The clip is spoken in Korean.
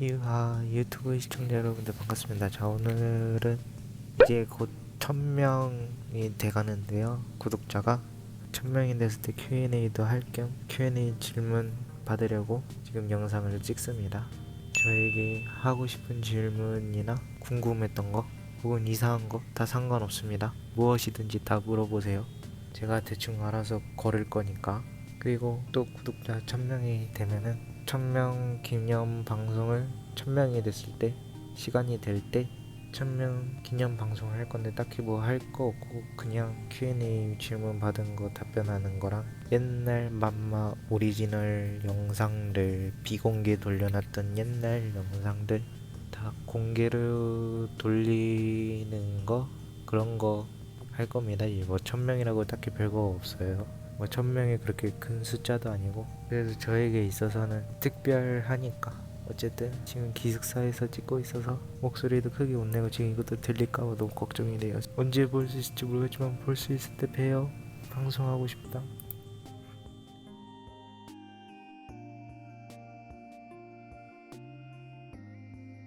유하 유튜브 시청자 여러분들 반갑습니다. 자 오늘은 이제 곧 1000명이 돼가는데요. 구독자가 1000명이 됐을 때 Q&A도 할 겸 Q&A 질문 받으려고 지금 영상을 찍습니다. 저에게 하고 싶은 질문이나 궁금했던 거 혹은 이상한 거 다 상관없습니다. 무엇이든지 다 물어보세요. 제가 대충 알아서 걸을 거니까. 그리고 또 구독자 1000명이 되면은 1000명 기념 방송을 1000명이 됐을 때 시간이 될때 1000명 기념 방송을 할 건데 딱히 뭐 할 거 없고 그냥 Q&A 질문 받은 거 답변하는 거랑 옛날 맘마 오리지널 영상들 비공개 돌려놨던 옛날 영상들 다 공개로 돌리는 거 그런 거 할 겁니다. 이뭐 1000명이라고 딱히 별거 없어요. 뭐 1000명이 그렇게 큰 숫자도 아니고 그래서 저에게 있어서는 특별하니까. 어쨌든 지금 기숙사에서 찍고 있어서 목소리도 크게 못 내고 지금 이것도 들릴까 봐 너무 걱정이 돼요. 언제 볼 수 있을지 모르겠지만 볼 수 있을 때 봬요. 방송하고 싶다